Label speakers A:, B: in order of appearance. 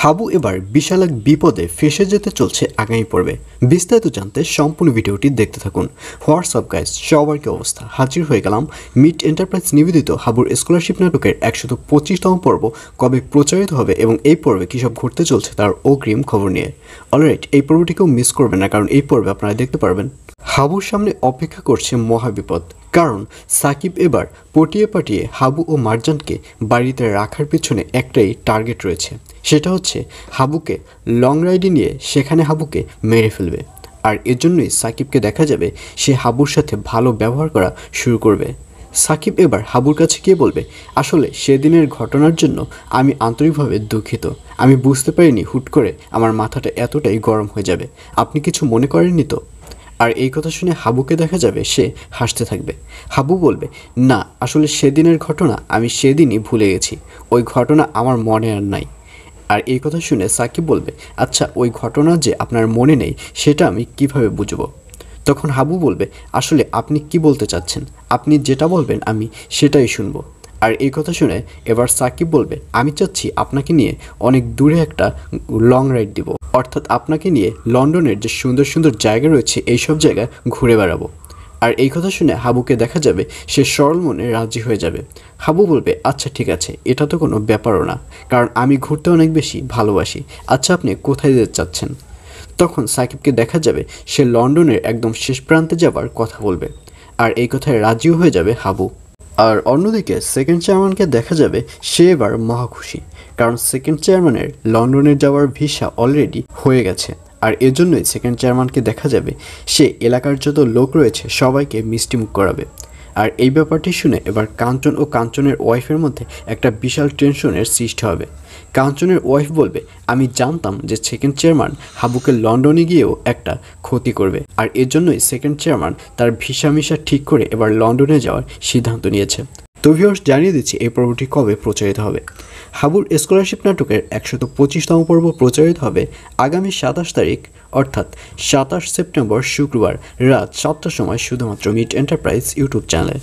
A: হাবু এবার বিশাল এক বিপদে ফেসে যেতে চলছে আগামী পর্বে। বিস্তারিত জানতে সম্পূর্ণ ভিডিওটি দেখতে থাকুন। হোয়াটসঅ্যাপ গাইজ সবার কি অবস্থা? হাজির হয়ে গেলাম মিট এন্টারপ্রাইজ নিবেদিত হাবুর স্কলারশিপ নাটকের একশত পঁচিশতম পর্ব, কবে প্রচারিত হবে এবং এই পর্বে কী সব ঘটতে চলছে তার অগ্রিম খবর নিয়ে। অলরাইট এই পর্বটিকেও মিস করবেন না, কারণ এই পর্বে আপনারা দেখতে পারবেন হাবুর সামনে অপেক্ষা করছে মহাবিপদ। কারণ সাকিব এবার পটিয়ে পাটিয়ে হাবু ও মার্জানকে বাড়িতে রাখার পেছনে একটাই টার্গেট রয়েছে। সেটা হচ্ছে হাবুকে লং রাইডে নিয়ে সেখানে হাবুকে মেরে ফেলবে। আর এজন্যই সাকিবকে দেখা যাবে সে হাবুর সাথে ভালো ব্যবহার করা শুরু করবে। সাকিব এবার হাবুর কাছে গিয়ে বলবে, আসলে সেদিনের ঘটনার জন্য আমি আন্তরিকভাবে দুঃখিত। আমি বুঝতে পারিনি হুট করে আমার মাথাটা এতটাই গরম হয়ে যাবে। আপনি কিছু মনে করেননি তো? আর এই কথা শুনে হাবুকে দেখা যাবে, সে হাসতে থাকবে। হাবু বলবে, না, আসলে সেদিনের ঘটনা আমি সেদিনই ভুলে গেছি। ওই ঘটনা আমার মনে আর নাই। আর এই কথা শুনে সাকিব বলবে আচ্ছা ওই ঘটনা যে আপনার মনে নেই, সেটা আমি কীভাবে বুঝব? তখন হাবু বলবে, আসলে আপনি কি বলতে চাচ্ছেন? আপনি যেটা বলবেন আমি সেটাই শুনব। আর এই কথা শুনে এবার সাকিব বলবে, আমি চাচ্ছি আপনাকে নিয়ে অনেক দূরে একটা লং রাইড দিব। অর্থাৎ আপনাকে নিয়ে লন্ডনের যে সুন্দর সুন্দর জায়গা রয়েছে এইসব জায়গা ঘুরে বেড়াবো। আর এই কথা শুনে হাবুকে দেখা যাবে সে সরল মনে রাজি হয়ে যাবে। হাবু বলবে আচ্ছা ঠিক আছে, এটা তো কোনো ব্যাপারও না, কারণ আমি ঘুরতে অনেক বেশি ভালোবাসি। আচ্ছা আপনি কোথায় যেতে চাচ্ছেন? তখন সাকিবকে দেখা যাবে সে লন্ডনের একদম শেষ প্রান্তে যাবার কথা বলবে। আর এই কথায় রাজিও হয়ে যাবে হাবু। আর অন্যদিকে সেকেন্ড চেয়ারম্যানকে দেখা যাবে সে এবার মহাখুশি, কারণ সেকেন্ড চেয়ারম্যানের লন্ডনে যাওয়ার ভিসা অলরেডি হয়ে গেছে। আর এজন্যই সেকেন্ড চেয়ারম্যানকে দেখা যাবে সে এলাকার যত লোক রয়েছে সবাইকে মিষ্টিমুখ করাবে। আর এই ব্যাপারটি শুনে এবার কাঞ্চন ও কাঞ্চনের ওয়াইফের মধ্যে একটা বিশাল টেনশনের সৃষ্টি হবে। কাঞ্চনের ওয়াইফ বলবে, আমি জানতাম যে সেকেন্ড চেয়ারম্যান হাবুকে লন্ডনে গিয়েও একটা ক্ষতি করবে, আর এর জন্যই সেকেন্ড চেয়ারম্যান তার ভিসা মিশা ঠিক করে এবার লন্ডনে যাওয়ার সিদ্ধান্ত নিয়েছে। তো ভিউয়ার্স জানিয়ে দিচ্ছি এই পর্বটি কবে প্রচারিত হবে। হাবুর স্কলারশিপ নাটকের একশত পঁচিশতম পর্ব প্রচারিত হবে আগামী সাতাশ তারিখ, অর্থাৎ সাতাশ সেপ্টেম্বর শুক্রবার রাত সাতটার সময় শুধুমাত্র মিট এন্টারপ্রাইজ ইউটিউব চ্যানেলে।